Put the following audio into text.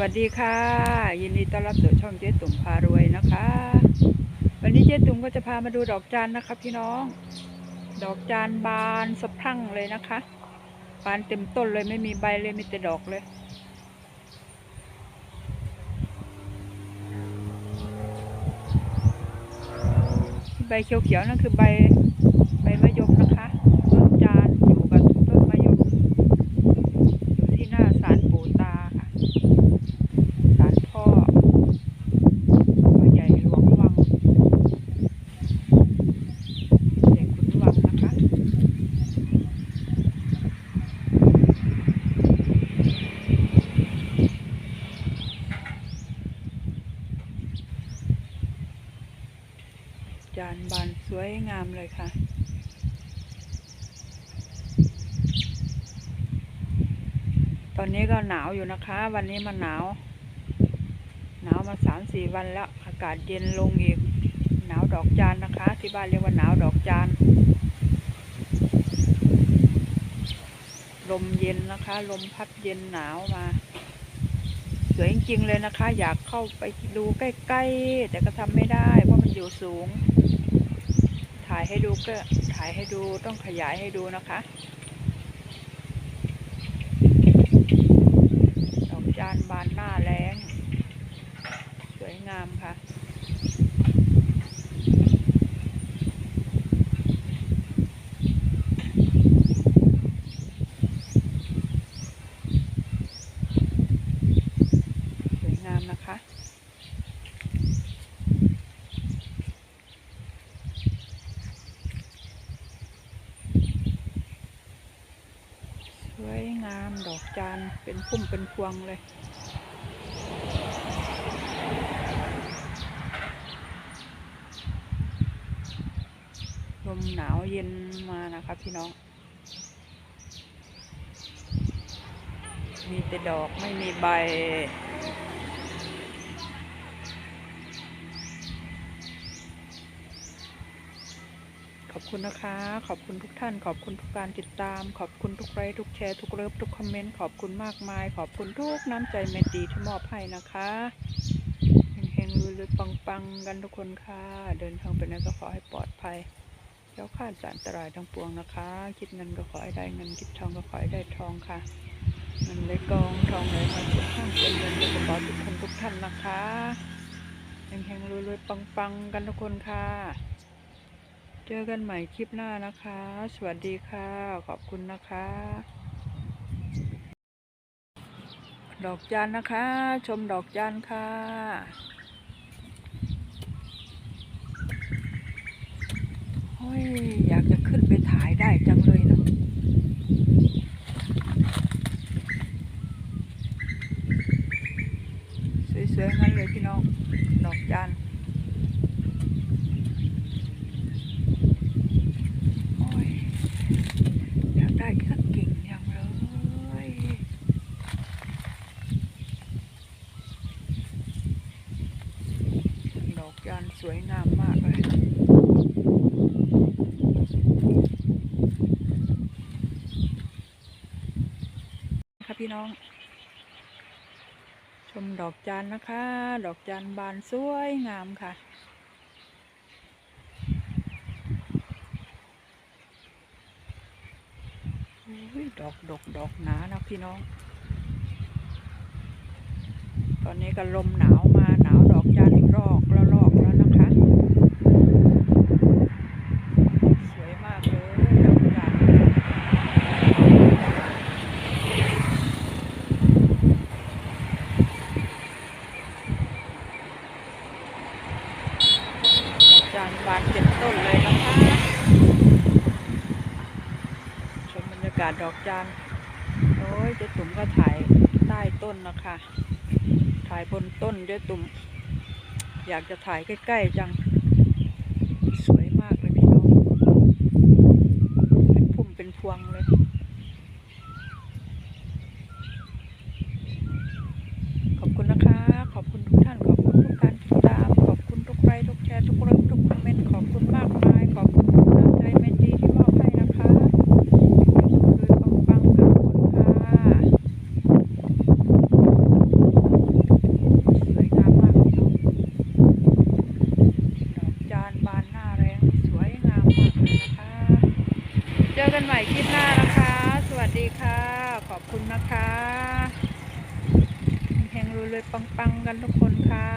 วัสดีค่ะ ยินดีต้อนรับสู่ช่องเจ๊ตุ่มพารวยนะคะ วันนี้เจ๊ตุ่มก็จะพามาดูดอกจานนะคะ พี่น้อง ดอกจานบานสะพรั่งเลยนะคะบานเต็มต้นเลยไม่มีใบเลยมีแต่ดอกเลยใบเขียวๆนั่นคือใบใบมะยมนะคะ ต้นจานอยู่กับต้นมะยม อยู่ที่หน้าศาลปู่ตาค่ะศาลพ่อพ่อใหญ่หลวงวังใหญ่ขุนวังนะคะ จานบานสวยงามเลยค่ะ ตอนนี้ก็หนาวอยู่นะคะ วันนี้มันหนาว หนาวมาสามสี่วันแล้วอากาศเย็นลงอีก หนาวดอกจานนะคะ ที่บ้านเรียกว่าหนาวดอกจานลมเย็นนะคะ ลมพัดเย็นหนาวมา สวยจริงๆเลยนะคะ อยากเข้าไปดูใกล้ ๆ แต่ก็ทำไม่ได้ เพราะมันอยู่สูงายให้ดูก็ถ่ายให้ดูต้องขยายให้ดูนะคะ ดอกจานบานหน้าแรงสวยงามค่ะ สวยงามนะคะ สวยงามดอก จานเป็นพุ่มเป็นพวงเลย ลมหนาวเย็นมานะคะพี่น้อง มีแต่ดอกไม่มีใบ ขอบคุณนะคะ ขอบคุณทุกท่าน ขอบคุณทุกการติดตาม ขอบคุณทุกไลค์ทุกแชร์ทุกเลิฟทุกคอมเมนต์ขอบคุณมากมาย ขอบคุณทุกน้ำใจเมตรีที่มอบให้นะคะเฮงๆรวยๆปังๆกันทุกคนค่ะ เดินทางไปไหนก็ขอให้ปลอดภัยแล้วคลาจันตรายทั้งปวงนะคะ คิดเงินก็ขอให้ได้เงินคิดทองก็ขอให้ได้ทองค่ะเงินไหลกองทองไหลมาทุกท่านเป็นเงินในกระเป๋าทุกคนทุกท่านนะคะเฮงๆรวยๆปังๆกันทุกคนค่ะ เจอกันใหม่คลิปหน้านะคะ สวัสดีค่ะ ขอบคุณนะคะ ดอกจานนะคะ ชมดอกจานค่ะโอ้ยอยากจะขึ้นไปถ่ายได้จังเลยเนาะสวยๆงั้นเลยพี่น้อง ดอกจานโอ้ยอยากได้สักกิ่งอย่างเลยดอก จานสวยงามมากเลยค่ะพี่น้อง ชมดอกจานนะคะ ดอกจานบานสวยงามค่ะดอกดอกดอกหนานะพี่น้อง ตอนนี้ก็ลมหนาวมาหนาวดอกจานอีกรอกละลอกแล้วนะคะ สวยมากเลยดอกจานดอก จานบานเต็มต้นเลยนะคะชมบรรยากาศดอกจานโอ้ยเจ๊ตุ่มก็ถ่ายใต้ต้นนะคะ ถ่ายบนต้นเจ๊ตุ่ม อยากจะถ่ายใกล้ ๆ จัง สวยมากเลยพี่น้อง เป็นพุ่มเป็นพวงเลย ขอบคุณนะคะ ขอบคุณทุกท่าน ขอบคุณทุกการติดตาม ขอบคุณทุกไลค์ทุกแชร์ทุกเลิฟทุกคอมเมนต์ ขอบคุณมากมาย ขอบคุณทุกน้ำใจเมตตรีที่มอบให้นะคะ รวยปังๆกันทุกคนค่ะันใหม่คลิปหน้านะคะ สวัสดีค่ะ ขอบคุณนะคะแห่งรวยๆปังๆกันทุกคนค่ะ